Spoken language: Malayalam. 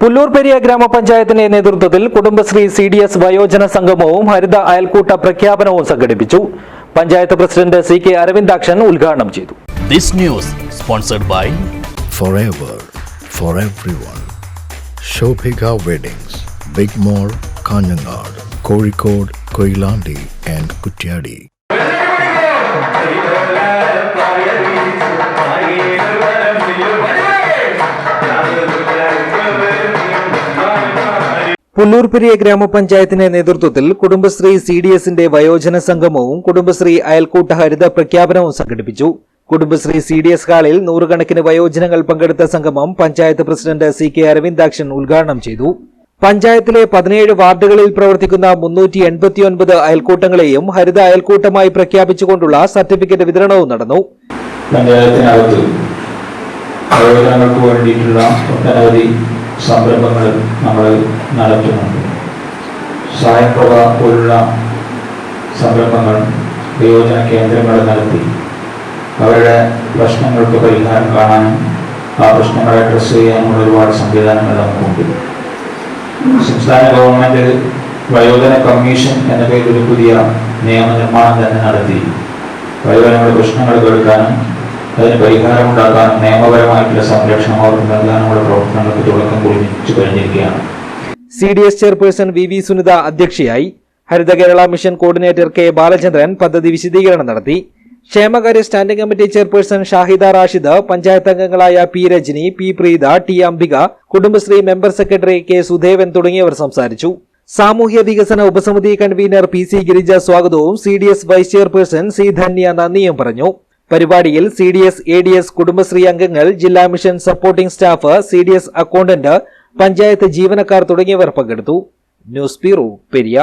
പുല്ലൂർ പെരിയ ഗ്രാമപഞ്ചായത്തിന്റെ നേതൃത്വത്തിൽ കുടുംബശ്രീ സി ഡി എസ് വയോജന സംഗമവും ഹരിത അയൽക്കൂട്ട പ്രഖ്യാപനവും സംഘടിപ്പിച്ചു panchayat president C K Aravindakshan ഉദ്ഘാടനം ചെയ്തു This news sponsored by forever for everyone. Shobhika Weddings, Big Mall, Kanyanad, Kozhikode, Koilandi and Kutyadi. Pullur Periya ഗ്രാമപഞ്ചായത്തിന്റെ നേതൃത്വത്തിൽ കുടുംബശ്രീ സി ഡി എസിന്റെ വയോജന സംഗമവും കുടുംബശ്രീ അയൽക്കൂട്ട ഹരിത പ്രഖ്യാപനവും സംഘടിപ്പിച്ചു. കുടുംബശ്രീ സി ഡി എസ് ഹാളിൽ നൂറുകണക്കിന് വയോജനങ്ങൾ പങ്കെടുത്ത സംഗമം panchayat president C K Aravindakshan ഉദ്ഘാടനം ചെയ്തു. പഞ്ചായത്തിലെ പതിനേഴ് വാർഡുകളിൽ പ്രവർത്തിക്കുന്ന മുന്നൂറ്റി എൺപത്തിയൊൻപത് അയൽക്കൂട്ടങ്ങളെയും ഹരിത അയൽക്കൂട്ടമായി പ്രഖ്യാപിച്ചുകൊണ്ടുള്ള സർട്ടിഫിക്കറ്റ് വിതരണവും നടന്നു. പഞ്ചായത്തിനകത്ത് വേണ്ടിയിട്ടുള്ള ഒട്ടനവധി സംരംഭങ്ങൾ നമ്മൾ നടത്തുന്നുണ്ട്. സായംപ്രഭ പോലുള്ള സംരംഭങ്ങൾ വിയോജന കേന്ദ്രങ്ങൾ നടത്തി. അവരുടെ പ്രശ്നങ്ങൾക്ക് പരിഹാരം കാണാനും ആ പ്രശ്നങ്ങളെ അഡ്രസ്സ് ചെയ്യാനുമുള്ള ഒരുപാട് സംവിധാനങ്ങൾ നമുക്കുണ്ട്. സംസ്ഥാന ഗവൺമെന്റ് വയോജന കമ്മീഷൻ എന്ന പേരിൽ ഒരു പുതിയ നിയമനിർമ്മാണം തന്നെ നടത്തി. വയോജനങ്ങളുടെ പ്രശ്നങ്ങൾ കേൾക്കാനും അതിന് പരിഹാരമുണ്ടാക്കാനും നിയമപരമായിട്ടുള്ള സംരക്ഷണം അവർക്ക് നൽകാനുള്ള പ്രവർത്തനങ്ങൾക്ക് തുടക്കം കുറിച്ചു കഴിഞ്ഞിരിക്കുകയാണ്. C D S chairperson V V Sunitha അധ്യക്ഷയായി Haritha Kerala mission coordinator K Balachandran പദ്ധതി വിശദീകരണം നടത്തി. ക്ഷേമകാര്യ standing committee chairperson Shahida Rashid panchayat അംഗങ്ങളായ P Rajani P Preetha T Ambika Kudumbashree member secretary K Sudevan തുടങ്ങിയവർ സംസാരിച്ചു. സാമൂഹ്യ വികസന ഉപസമിതി കൺവീനർ പി സി ഗിരിജ സ്വാഗതവും C D S vice chairperson C Dhanya നന്ദിയും പറഞ്ഞു. പരിപാടിയിൽ C D S A D S Kudumbashree അംഗങ്ങൾ ജില്ലാ mission supporting staff C D S accountant panchayat ജീവനക്കാർ തുടങ്ങിയവർ പങ്കെടുത്തു. News bureau Periya.